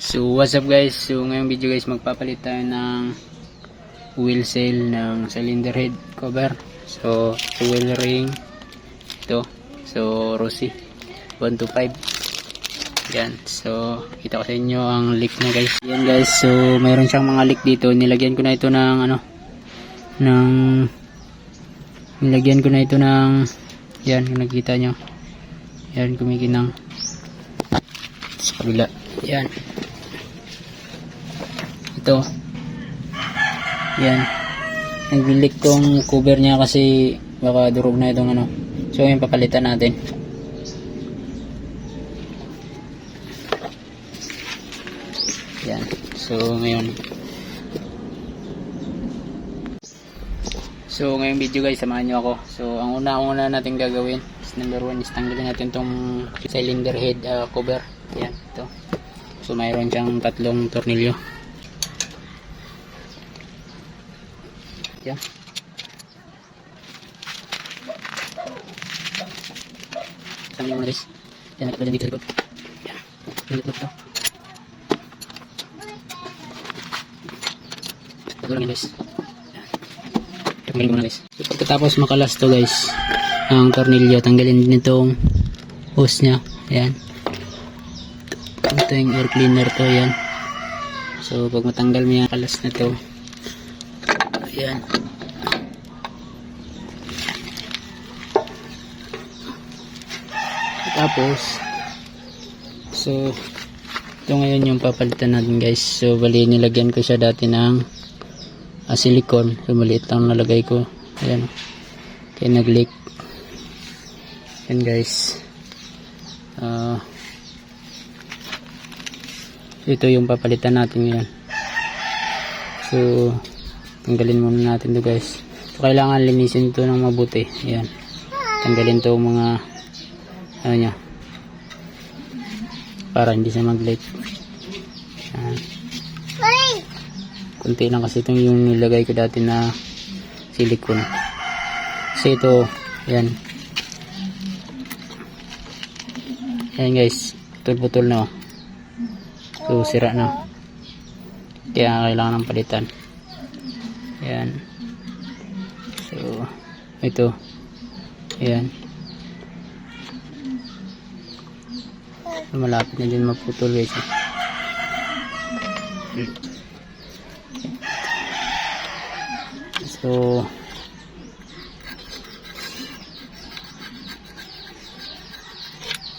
So what's up guys? So ngayong video guys magpapalit tayo ng wheel seal ng cylinder head cover. So wheel ring ito. So Rossi 125. Yan. So kita ko sa inyo ang leak na guys. Yan guys. So mayroon siyang mga leak dito. Nilagyan ko na ito ng ano ng nilagyan ko na ito ng yan kung nakita nyo. Yan kumikinang sa kabila. Yan. Ito. Yan. Nagbilik tong cover niya kasi baka durog na itong ano. So yung papalitan natin. Yan. So ngayon. So ngayong video guys, samahan nyo ako. So ang una-una natin gagawin is number one is tanggalin natin tong cylinder head uh, cover. Yan. Ito. So mayroon siyang tatlong tornilyo. Yan. Tanggalin mo na guys. Yan, nakapala dito likod. Yan. Dito ito. Ito lang yan guys. Tanggalin mo na guys. Pagkatapos makalas to guys, ang tornilyo, tanggalin din itong hose niya. Yan. Ito yung air cleaner to, yan. So, pag matanggal mo yung kalas na to, ayan. Tapos, so, ito ngayon yung papalitan natin guys. So, bali nilagyan ko siya dati ng ah, silicone. So, maliit lang nalagay ko. Ayan. Kaya nag-leak. Yan guys. Ah, ito yung papalitan natin ngayon. So, tanggalin muna natin to guys. So, kailangan linisin ito ng mabuti. Ayan. Tanggalin to mga ano niya para hindi siya mag-leak. Ayan. Kunti lang kasi itong yung nilagay ko dati na silicone. Kasi ito, ayan. Ayan guys, putol-putol na oh. So, sira na. Kaya kailangan ng palitan. Ayan. So, ito. Ayan. Malapit na din maputol guys. So,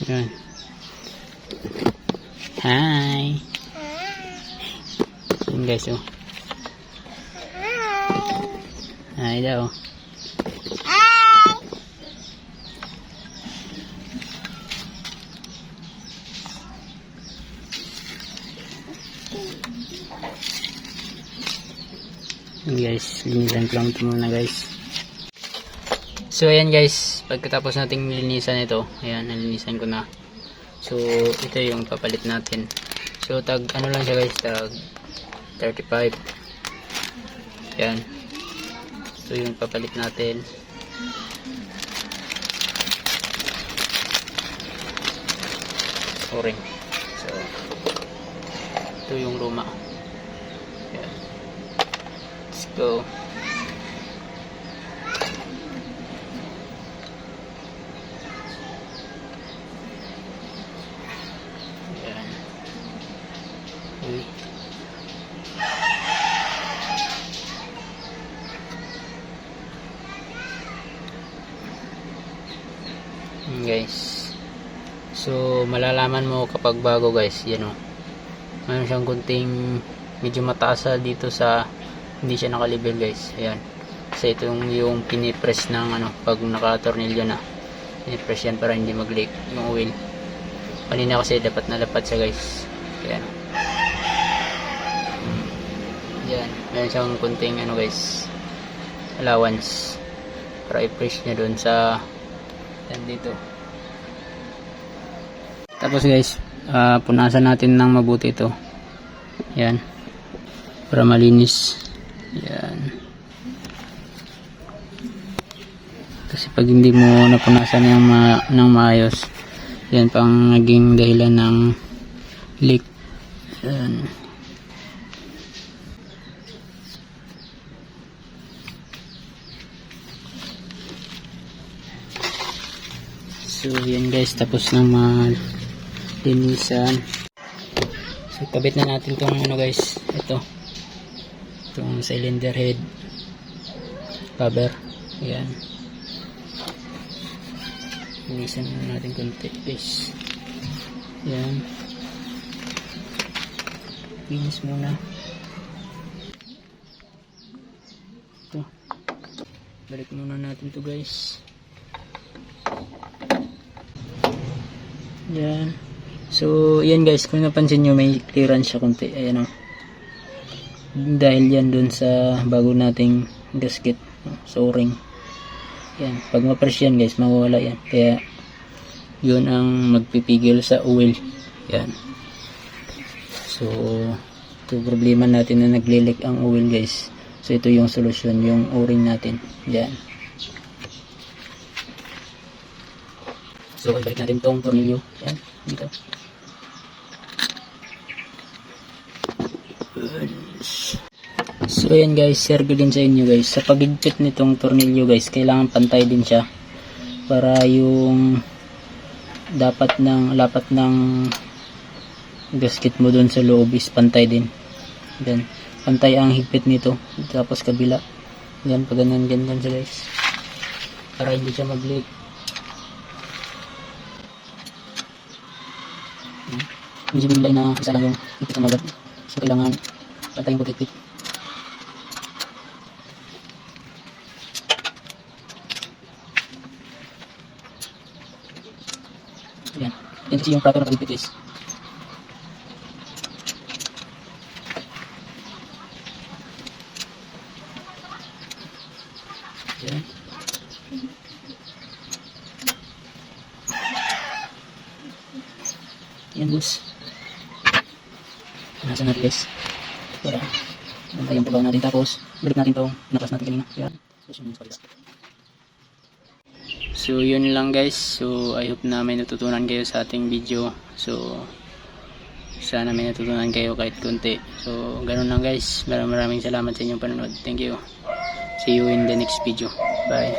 Ayan. Hi. Ayan guys, oh. Hi daw. Ayan guys, linisan ko lang ito muna guys. So ayan guys, pagkatapos nating linisan ito, ayan, nalinisan ko na. So ito yung papalit natin. So tag ano lang siya guys, tag 35. Ayan. So yung papalit natin. Orange. So ito yung luma. Ayan. Let's go. Ayan. Uy. Guys. So, malalaman mo kapag bago guys. Yan o. Mayroon siyang kunting medyo mataas dito sa hindi siya nakalibel guys. Ayan. Kasi itong yung pinipress ng ano pag nakatornilyo na. Pinipress yan para hindi mag-leak yung oil. Kanina kasi dapat nalapat siya guys. Ayan. Yan. Meron siyang kunting ano guys. Allowance. Para i-press niya doon sa yan dito. Tapos guys, ah, punasan natin ng mabuti ito. Yan. Para malinis. Yan. Kasi pag hindi mo napunasan yung ma ng maayos, yan pang naging dahilan ng leak. Yan. So, yan guys, tapos na malinisan. So, kabit na natin tong ano guys, ito. Itong cylinder head cover. Yan. Linisan na natin konti guys. Yan. Linis muna. Ito. Balik muna natin to guys. Yan. So, yan guys, kung napansin nyo, may clearance siya konti. Ayan o. Dahil yan dun sa bago nating gasket. So, ring. Yan. Pag ma-press yan guys, mawawala yan. Kaya, yun ang magpipigil sa oil. Yan. So, ito problema natin na naglilik ang oil guys. So, ito yung solusyon, yung o-ring natin. Yan. So, ibalik natin tong tornilyo. Yan, dito. So, yan guys, share ko din sa inyo guys. Sa pagigpit nitong tornilyo guys, kailangan pantay din siya. Para yung dapat ng, lapat ng gasket mo doon sa loob is pantay din. Yan. Pantay ang higpit nito. Tapos kabila. Yan, pag ganyan, ganyan siya guys. Para hindi siya mag-leak. medyo bigla na isa lang yung higpit na magat. So, kailangan pantay yung pagkikpit. Yan. Yan kasi yung proper na pagkikpit guys. Yan. Yan boss. Nasa natin guys. Para bantay yung pagbaw natin. Tapos, balik natin itong napas natin kanina. Yan. Susunod sa kabila. So, yun lang guys. So, I hope na may natutunan kayo sa ating video. So, sana may natutunan kayo kahit konti. So, ganun lang guys. Maraming maraming salamat sa inyong panonood. Thank you. See you in the next video. Bye.